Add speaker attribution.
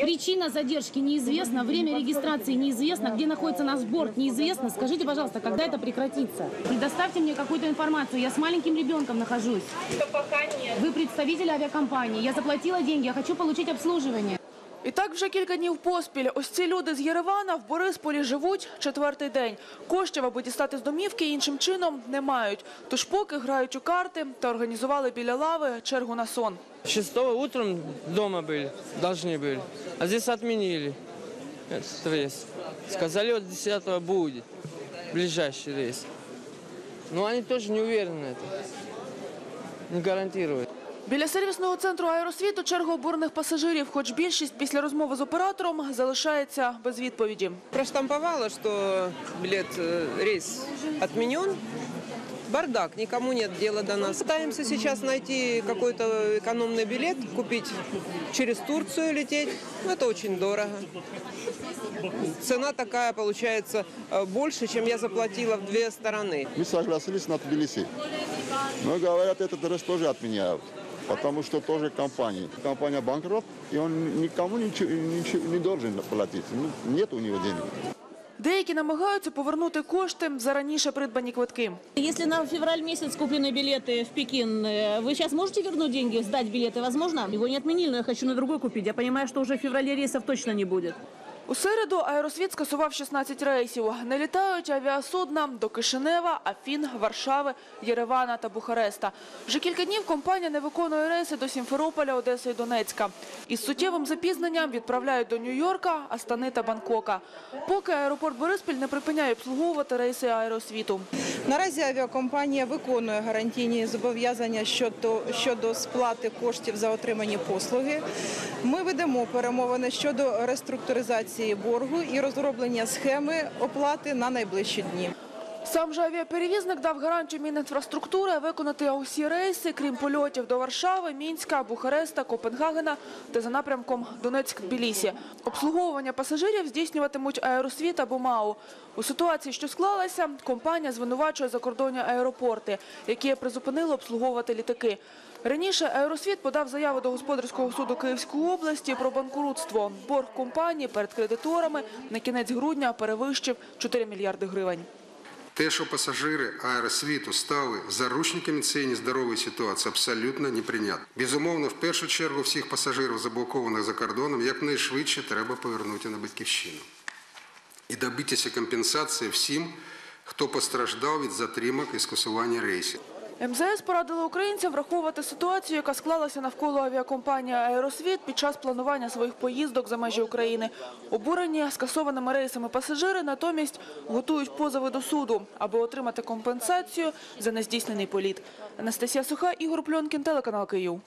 Speaker 1: Причина задержки неизвестна, время регистрации неизвестно, где находится наш борт неизвестно. Скажите, пожалуйста, когда это прекратится? Предоставьте мне какую-то информацию. Я с маленьким ребенком нахожусь.
Speaker 2: пока нет.
Speaker 1: Вы представитель авиакомпании. Я заплатила деньги, я хочу получить обслуживание.
Speaker 3: І так вже кілька днів поспіль. Ось ці люди з Єревана в Борисполі живуть четвертий день. Коштів, аби дістати з домівки іншим чином, не мають. Тож поки грають у карти та організували біля лави чергу на сон.
Speaker 4: Шестого утром дома были, должны были. А здесь отменили этот рейс. Сказали, вот 10 будет ближайший рейс. Но они тоже не уверены это. Не гарантируют.
Speaker 3: Біля сервісного центру аеросвіту черга обурених пасажирів, хоч більшість після розмови з оператором залишається без відповіді.
Speaker 5: проштамповала, что билет, э, рейс отменен. Бардак, никому нет дела до нас. Пытаемся сейчас найти какой-то экономный билет, купить через Турцию лететь. Ну, это очень дорого. Цена такая получается э, больше, чем я заплатила в две стороны.
Speaker 6: Мы согласились на Тбилиси. Но говорят, этот рейс тоже отменяют. Потому что тоже компания. Компания банкрот, и он никому ничего, ничего не должен платить. Ну, нет у него денег.
Speaker 3: Деякі намагаються повернути кошти за раніше придбані квитки.
Speaker 7: Если на февраль месяц куплены билеты в Пекин, э, вы сейчас можете вернуть деньги, сдать билеты? Возможно? Его не отменили, но я хочу на другой купить. Я понимаю, что уже в феврале рейсов точно не будет.
Speaker 3: У середу аеросвіт скасував 16 рейсів. Не літають авіасудна до Кишинева, Афін, Варшави, Єревана та Бухареста. Вже кілька днів компанія не виконує рейси до Сімферополя, Одеси і Донецька. Із суттєвим запізненням відправляють до Нью-Йорка, Астани та Бангкока. Поки аеропорт Бориспіль не припиняє обслуговувати рейси аеросвіту.
Speaker 8: Наразі авіакомпанія виконує гарантійні зобов'язання щодо, щодо сплати коштів за отримані послуги. Ми ведемо перемовини щодо реструктуризації боргу і розроблення схеми оплати на найближчі дні.
Speaker 3: Сам же авіаперевізник дав гарантію Мінінфраструктури виконати усі рейси, крім польотів до Варшави, Мінська, Бухареста, Копенгагена та за напрямком Донецьк-Тбілісі. Обслуговування пасажирів здійснюватимуть аеросвіт або МАУ. У ситуації, що склалася, компанія звинувачує закордонні аеропорти, які призупинили обслуговувати літаки. Раніше аеросвіт подав заяву до господарського суду Київської області про банкрутство. Борг компанії перед кредиторами на кінець грудня перевищив 4 мільярди гривень.
Speaker 9: Те, що пасажири аеросвіту стали заручниками цієї нездорової ситуації, абсолютно неприйнятно. Безумовно, в першу чергу всіх пасажирів, заблокованих за кордоном, якнайшвидше треба повернути на батьківщину. І добитися компенсації всім, хто постраждав від затримок і скасування рейсів.
Speaker 3: МЗС порадила українцям враховувати ситуацію, яка склалася навколо авіакомпанії «Аеросвіт» під час планування своїх поїздок за межі України. Обурені скасованими рейсами пасажири натомість готують позови до суду, аби отримати компенсацію за нездійснений політ. Анастасія Суха, Ігор Пльонкін, телеканал Київ.